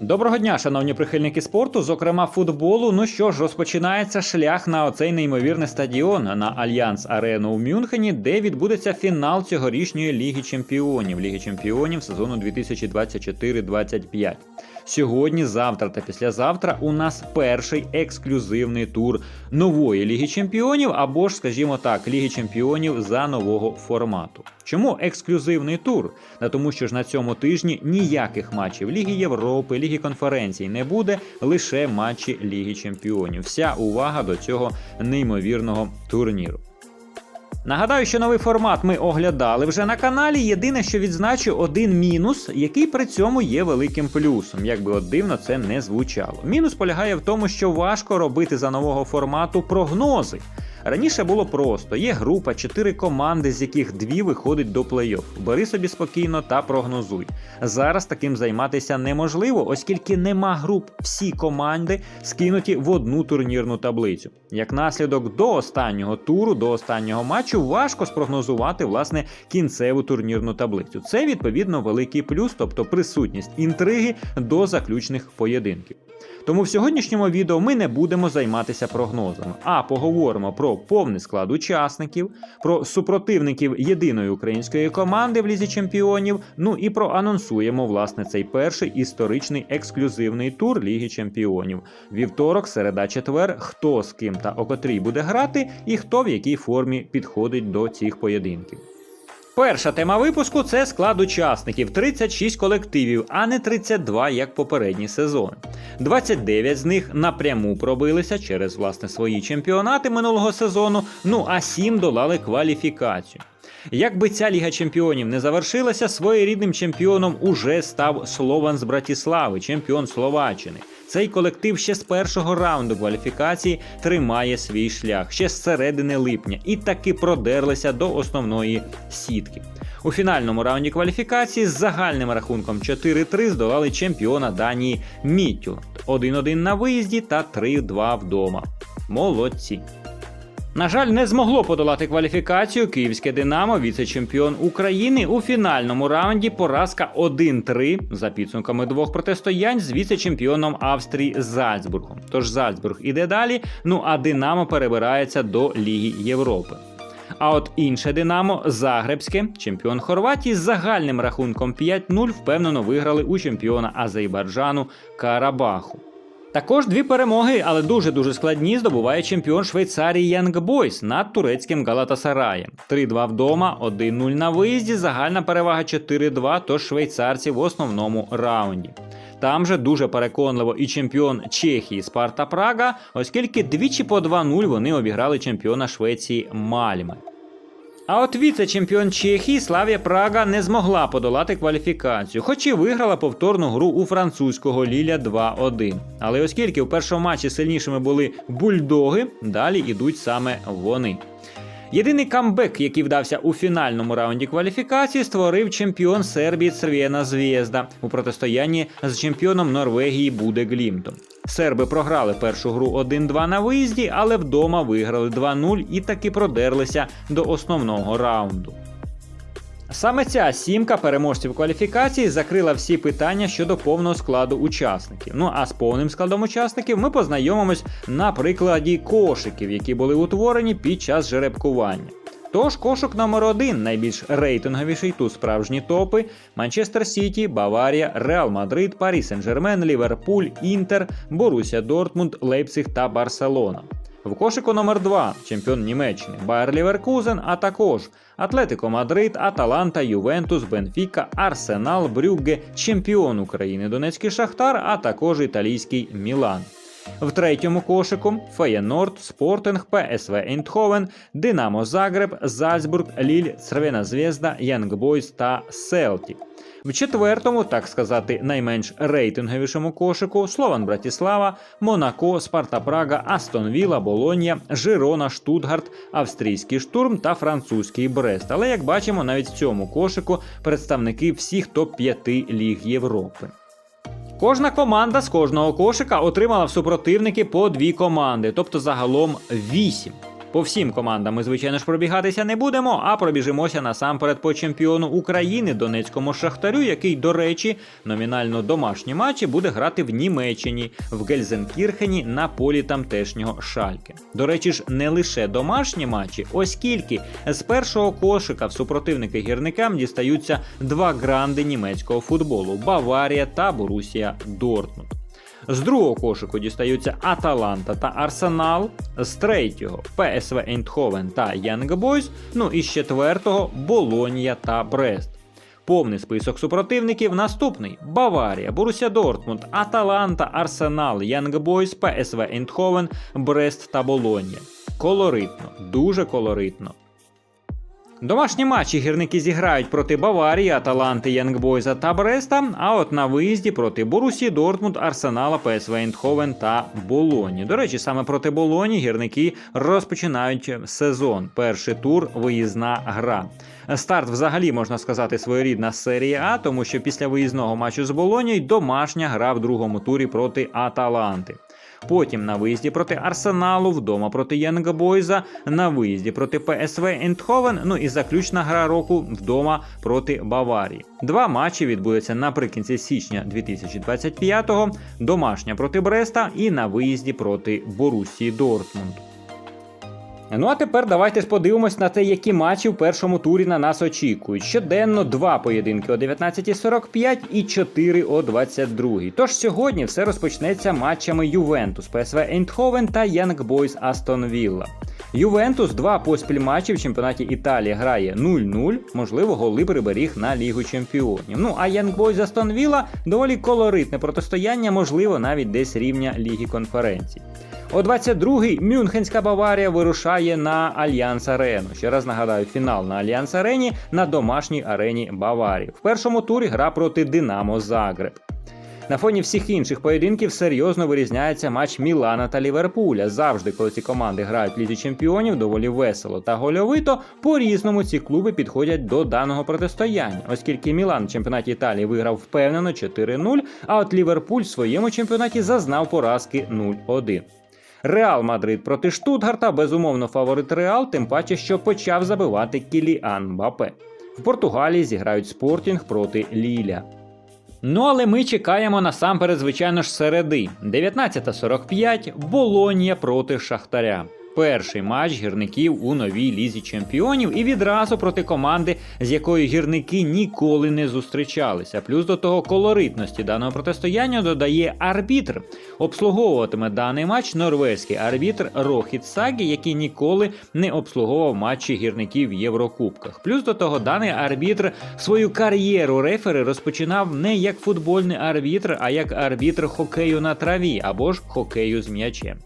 Доброго дня, шановні прихильники спорту, зокрема футболу. Ну що ж, розпочинається шлях на оцей неймовірний стадіон на Альянс Арену у Мюнхені, де відбудеться фінал цьогорічної Ліги Чемпіонів, Ліги Чемпіонів сезону 2024-25. Сьогодні, завтра та післязавтра у нас перший ексклюзивний тур нової Ліги Чемпіонів, або ж, скажімо так, Ліги Чемпіонів за нового формату. Чому ексклюзивний тур? Та тому що ж на цьому тижні ніяких матчів Ліги Європи, Ліги конференцій не буде, лише матчі Ліги Чемпіонів. Вся увага до цього неймовірного турніру. Нагадаю, що новий формат ми оглядали вже на каналі. Єдине, що відзначу один мінус, який при цьому є великим плюсом, як би от дивно це не звучало. Мінус полягає в тому, що важко робити за нового формату прогнози. Раніше було просто: є група, чотири команди, з яких дві виходить до плей-офф. Бери собі спокійно та прогнозуй. Зараз таким займатися неможливо, оскільки нема груп. Всі команди скинуті в одну турнірну таблицю. Як наслідок до останнього туру, до останнього матчу, важко спрогнозувати власне кінцеву турнірну таблицю. Це відповідно великий плюс, тобто присутність інтриги до заключних поєдинків. Тому в сьогоднішньому відео ми не будемо займатися прогнозами, а поговоримо про повний склад учасників, про супротивників єдиної української команди в лізі чемпіонів. Ну і проанонсуємо власне цей перший історичний ексклюзивний тур Ліги Чемпіонів. Вівторок, середа, четвер, хто з ким та о котрій буде грати, і хто в якій формі підходить до цих поєдинків. Перша тема випуску це склад учасників 36 колективів, а не 32, як попередні сезони. 29 з них напряму пробилися через власне свої чемпіонати минулого сезону. Ну а 7 долали кваліфікацію. Якби ця Ліга Чемпіонів не завершилася, своєрідним чемпіоном уже став Слован з Братіслави, чемпіон Словаччини. Цей колектив ще з першого раунду кваліфікації тримає свій шлях ще з середини липня і таки продерлися до основної сітки. У фінальному раунді кваліфікації з загальним рахунком 4-3 здолали чемпіона Данії Міттю 1-1 на виїзді та 3-2 вдома. Молодці. На жаль, не змогло подолати кваліфікацію київське Динамо, віце-чемпіон України у фінальному раунді. Поразка 1-3 за підсумками двох протистоянь з віце-чемпіоном Австрії Зальцбургом. Тож Зальцбург іде далі. Ну а Динамо перебирається до Ліги Європи. А от інше Динамо Загребське, чемпіон Хорватії з загальним рахунком 5-0 впевнено виграли у чемпіона Азербайджану Карабаху. Також дві перемоги, але дуже дуже складні, здобуває чемпіон Швейцарії Янг Бойс над турецьким Галатасараєм. 3-2 вдома, 1-0 на виїзді. Загальна перевага 4-2, тож швейцарці в основному раунді. Там же дуже переконливо і чемпіон Чехії Спарта Прага, оскільки двічі по 2-0 вони обіграли чемпіона Швеції Мальме. А от віце-чемпіон Чехії Славія Прага не змогла подолати кваліфікацію, хоч і виграла повторну гру у французького Ліля 2-1. Але оскільки в першому матчі сильнішими були бульдоги, далі йдуть саме вони. Єдиний камбек, який вдався у фінальному раунді кваліфікації, створив чемпіон Сербії Црвєна Звєзда у протистоянні з чемпіоном Норвегії Буде Глімтом. Серби програли першу гру 1-2 на виїзді, але вдома виграли 2-0 і таки продерлися до основного раунду. Саме ця сімка переможців кваліфікації закрила всі питання щодо повного складу учасників. Ну а з повним складом учасників ми познайомимось на прикладі кошиків, які були утворені під час жеребкування. Тож кошик номер один, найбільш рейтинговіший, тут справжні топи: Манчестер Сіті, Баварія, Реал Мадрид, Парі Сен-Жермен, Ліверпуль, Інтер, Боруся Дортмунд, Лейпциг та Барселона. В кошику номер 2 чемпіон Німеччини Байер Ліверкузен, а також Атлетико Мадрид, Аталанта, Ювентус, Бенфіка, Арсенал, Брюгге, чемпіон України Донецький Шахтар, а також італійський Мілан. В третьому кошику Феєнорд, Спортинг, ПСВ Ейндховен, Динамо Загреб, Зальцбург, Ліль, Црвена Звєзда, Янг Бойс та Селтік. В четвертому, так сказати, найменш рейтинговішому кошику Слован Братіслава, Монако, Спарта Прага, Астон Віла, Болонья, Жирона, Штутгарт, австрійський штурм та французький Брест. Але як бачимо, навіть в цьому кошику представники всіх топ-5 ліг Європи. Кожна команда з кожного кошика отримала в супротивники по дві команди, тобто загалом 8. По всім командам ми, звичайно ж, пробігатися не будемо, а пробіжимося насамперед по чемпіону України Донецькому Шахтарю, який, до речі, номінально домашні матчі буде грати в Німеччині, в Гельзенкірхені на полі тамтешнього Шальке. До речі ж, не лише домашні матчі, оскільки з першого кошика в супротивники гірникам дістаються два гранди німецького футболу Баварія та Борусія Дортмунд. З другого кошику дістаються Аталанта та Арсенал, з третього ПСВ Ейндховен та Янг Бойс, ну і з четвертого Болонія та Брест. Повний список супротивників наступний: Баварія, Боруся Дортмунд, Аталанта, Арсенал, Янг Бойс, ПСВ Ейндховен, Брест та Болонія. Колоритно, дуже колоритно. Домашні матчі гірники зіграють проти Баварії, Аталанти, Янгбойза та Бреста, а от на виїзді проти Борусі, Дортмунд, Арсенала, ПСВ Ейндховен та Болоні. До речі, саме проти Болоні гірники розпочинають сезон. Перший тур виїзна гра. Старт взагалі можна сказати своєрідна серія А, тому що після виїзного матчу з Болонією домашня гра в другому турі проти Аталанти. Потім на виїзді проти Арсеналу, вдома проти Янга Бойза, на виїзді проти ПСВ Ентховен. ну і заключна гра року вдома проти Баварії. Два матчі відбудуться наприкінці січня 2025-го, домашня проти Бреста і на виїзді проти Борусії Дортмунд. Ну а тепер давайте сподивимось подивимось на те, які матчі в першому турі на нас очікують. Щоденно два поєдинки о 19.45 і 4 о 22. Тож сьогодні все розпочнеться матчами Ювентус, ПСВ Ейндховен та Янг Бойс Астон Вілла. Ювентус два поспіль матчі в чемпіонаті Італії грає 0-0, можливо, голи приберіг на Лігу Чемпіонів. Ну а Янг Бойс Астон Вілла доволі колоритне протистояння, можливо, навіть десь рівня Ліги конференцій. О 22-й Мюнхенська Баварія вирушає на Альянс Арену. Ще раз нагадаю, фінал на Альянс Арені на домашній арені Баварії. В першому турі гра проти Динамо Загреб. На фоні всіх інших поєдинків серйозно вирізняється матч Мілана та Ліверпуля. Завжди, коли ці команди грають в лізі чемпіонів, доволі весело та гольовито. По-різному ці клуби підходять до даного протистояння, оскільки Мілан в чемпіонаті Італії виграв впевнено 4-0, а от Ліверпуль в своєму чемпіонаті зазнав поразки 0-1. Реал Мадрид проти Штутгарта, безумовно, фаворит Реал, тим паче, що почав забивати Кіліан Мбапе. В Португалії зіграють Спортінг проти Ліля. Ну але ми чекаємо насамперед, звичайно ж, середи. 19.45 Болонія проти Шахтаря. Перший матч гірників у новій лізі чемпіонів і відразу проти команди, з якою гірники ніколи не зустрічалися. Плюс до того колоритності даного протистояння додає арбітр. Обслуговуватиме даний матч норвезький арбітр Рохіт Сагі, який ніколи не обслуговував матчі гірників в Єврокубках. Плюс до того, даний арбітр свою кар'єру рефери розпочинав не як футбольний арбітр, а як арбітр хокею на траві або ж хокею з м'ячем.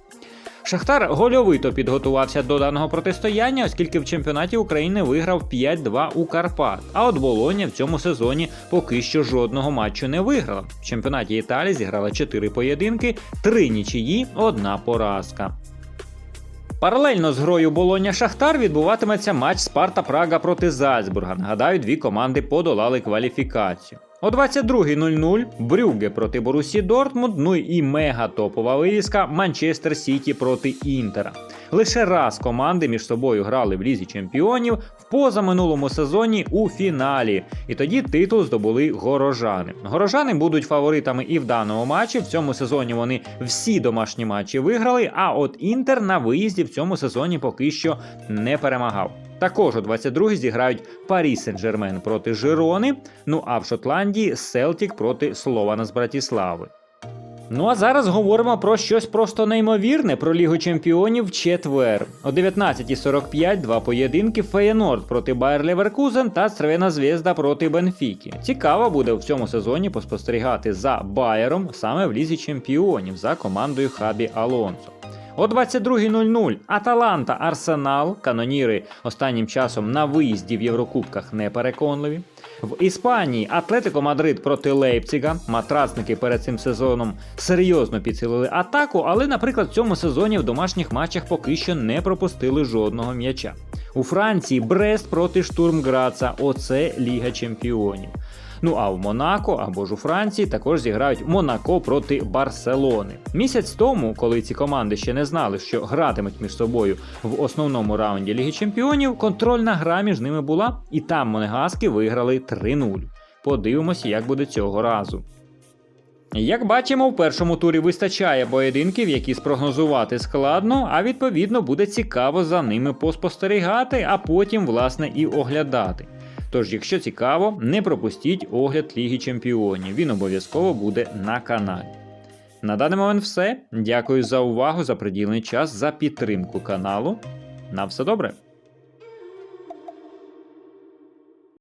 Шахтар гольовито підготувався до даного протистояння, оскільки в чемпіонаті України виграв 5-2 у Карпат. А от Болоня в цьому сезоні поки що жодного матчу не виграла. В чемпіонаті Італії зіграла 4 поєдинки, 3 нічиї, одна поразка. Паралельно з грою Болоня Шахтар відбуватиметься матч Спарта Прага проти Зальцбурга. Нагадаю, дві команди подолали кваліфікацію. О 22.00 Брюгге проти Борусі Дортмунд, ну і мега топова вивіска Манчестер Сіті проти Інтера. Лише раз команди між собою грали в лізі чемпіонів в позаминулому сезоні у фіналі. І тоді титул здобули горожани. Горожани будуть фаворитами і в даному матчі. В цьому сезоні вони всі домашні матчі виграли. А от Інтер на виїзді в цьому сезоні поки що не перемагав. Також у 22-й зіграють Парі Сен-Жермен проти Жирони. Ну а в Шотландії Селтік проти Слована з Братіслави. Ну а зараз говоримо про щось просто неймовірне про Лігу Чемпіонів в четвер. О 19.45 два поєдинки Феєнорд проти Байер Леверкузен та Црвена Звезда проти Бенфіки. Цікаво буде в цьому сезоні поспостерігати за Байером саме в Лізі Чемпіонів за командою Хабі Алонсо. О 22.00 Аталанта Арсенал. Каноніри останнім часом на виїзді в Єврокубках непереконливі. В Іспанії Атлетико Мадрид проти Лейпціга. Матрацники перед цим сезоном серйозно підсилили атаку, але, наприклад, в цьому сезоні в домашніх матчах поки що не пропустили жодного м'яча. У Франції Брест проти Штурмграца. Оце Ліга Чемпіонів. Ну а в Монако або ж у Франції також зіграють Монако проти Барселони. Місяць тому, коли ці команди ще не знали, що гратимуть між собою в основному раунді Ліги Чемпіонів, контрольна гра між ними була, і там монегаски виграли 3-0. Подивимося, як буде цього разу. Як бачимо, в першому турі вистачає поєдинків, які спрогнозувати складно, а відповідно буде цікаво за ними поспостерігати, а потім, власне, і оглядати. Тож, якщо цікаво, не пропустіть огляд Ліги Чемпіонів. Він обов'язково буде на каналі. На даний момент все. Дякую за увагу, за приділений час, за підтримку каналу. На все добре!